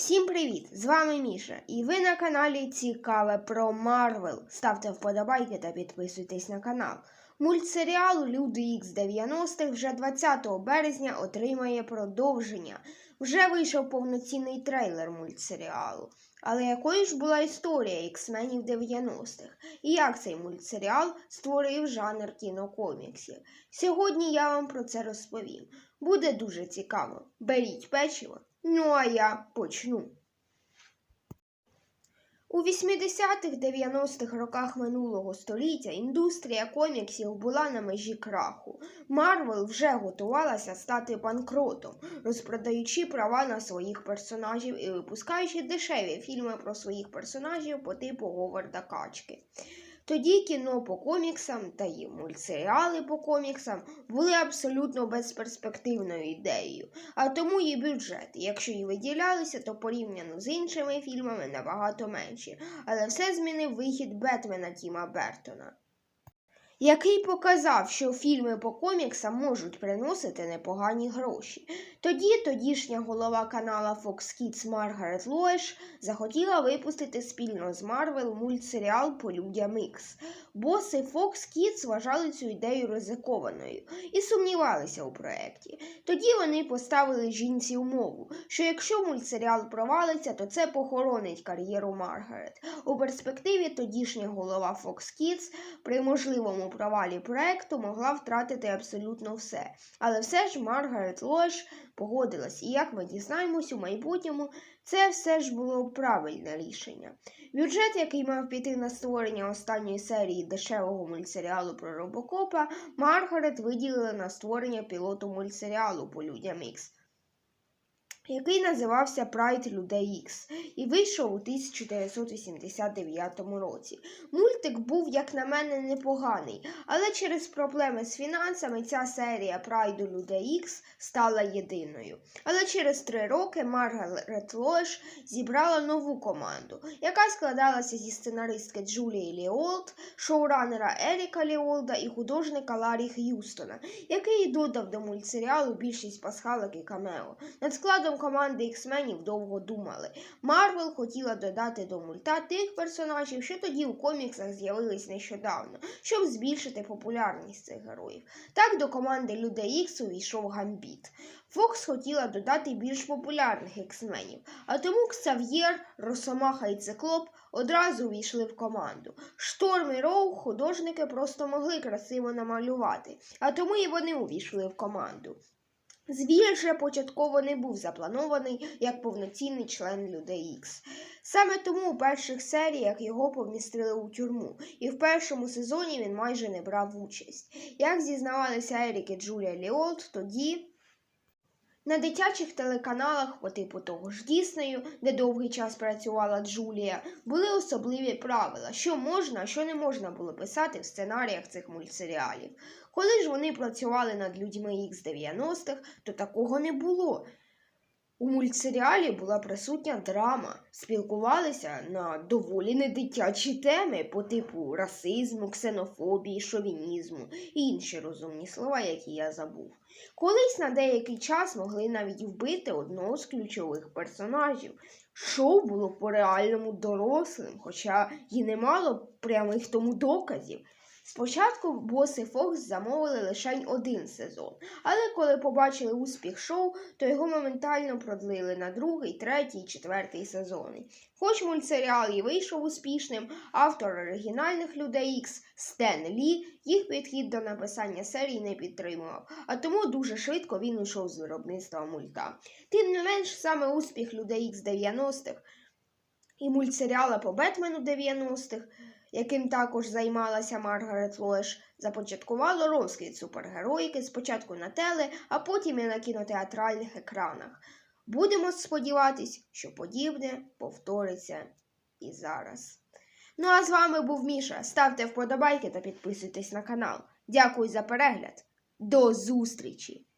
Всім привіт! З вами Міша, і ви на каналі Цікаве про Марвел. Ставте вподобайки та підписуйтесь на канал. Мультсеріал Люди Ікс 90-х вже 20 березня отримає продовження. Вже вийшов повноцінний трейлер мультсеріалу. Але якою ж була історія іксменів 90-х? І як цей мультсеріал створив жанр кінокоміксів? Сьогодні я вам про це розповім. Буде дуже цікаво. Беріть печиво. Ну а я почну. У 80-х 90-х роках минулого століття індустрія коміксів була на межі краху. Марвел вже готувалася стати банкротом, розпродаючи права на своїх персонажів і випускаючи дешеві фільми про своїх персонажів по типу Говарда Качки. Тоді кіно по коміксам та й мультсеріали по коміксам були абсолютно безперспективною ідеєю, а тому і бюджети, якщо і виділялися, то порівняно з іншими фільмами набагато менші. Але все змінив вихід Бетмена Тіма Бертона. Який показав, що фільми по коміксам можуть приносити непогані гроші. Тоді тодішня голова канала Fox Kids Маргарет Лоеш захотіла випустити спільно з Марвел мультсеріал по людям Ікс. Боси Fox Kids вважали цю ідею ризикованою і сумнівалися у проєкті. Тоді вони поставили жінці умову, що якщо мультсеріал провалиться, то це похоронить кар'єру Маргарет. У перспективі тодішня голова Fox Kids при можливому провалі проекту могла втратити абсолютно все. Але все ж Маргарет Лош погодилась, і як ми дізнаємось у майбутньому, це все ж було правильне рішення. Бюджет, який мав піти на створення останньої серії дешевого мультсеріалу про Робокопа, Маргарет виділила на створення пілоту мультсеріалу по людям Ікс. Який називався Прайд Людей Ікс і вийшов у 1989 році. Мультик був, як на мене, непоганий, але через проблеми з фінансами ця серія Прайду Людей Ікс стала єдиною. Але через три роки Маргарет Лош зібрала нову команду, яка складалася зі сценаристки Джулії Ліолд, шоуранера Еріка Ліолда і художника Ларі Х'юстона, який додав до мультсеріалу більшість пасхалок і камео. Над складом команди іксменів довго думали. Марвел хотіла додати до мульта тих персонажів, що тоді у коміксах з'явились нещодавно, щоб збільшити популярність цих героїв. Так до команди Людей Ікс увійшов Гамбіт. Фокс хотіла додати більш популярних іксменів, а тому Ксав'єр, Росомаха і Циклоп одразу увійшли в команду. Шторм і Роу художники просто могли красиво намалювати, а тому і вони увійшли в команду. Звір же початково не був запланований як повноцінний член Людей Ікс. Саме тому у перших серіях його помістили у тюрму, і в першому сезоні він майже не брав участь. Як зізнавалися Ерік і Джулія Ліолд, тоді на дитячих телеканалах по типу того ж Діснею, де довгий час працювала Джулія, були особливі правила, що можна, а що не можна було писати в сценаріях цих мультсеріалів. Коли ж вони працювали над людьми Ікс 90-х, то такого не було. У мультсеріалі була присутня драма, спілкувалися на доволі недитячі теми по типу расизму, ксенофобії, шовінізму і інші розумні слова, які я забув. Колись на деякий час могли навіть вбити одного з ключових персонажів. Шоу було по-реальному дорослим, хоча й не мало прямих тому доказів. Спочатку боси Фокс замовили лише один сезон, але коли побачили успіх шоу, то його моментально продлили на другий, третій, четвертий сезони. Хоч мультсеріал і вийшов успішним, автор оригінальних людей Ікс Стен Лі їх підхід до написання серій не підтримував, а тому дуже швидко він ушов з виробництва мульта. Тим не менш, саме успіх людей Ікс 90-х і мультсеріала по Бетмену 90-х яким також займалася Маргарет Лоеш, започаткувало розквіт супергероїки спочатку на теле, а потім і на кінотеатральних екранах. Будемо сподіватись, що подібне повториться і зараз. Ну а з вами був Міша. Ставте вподобайки та підписуйтесь на канал. Дякую за перегляд. До зустрічі!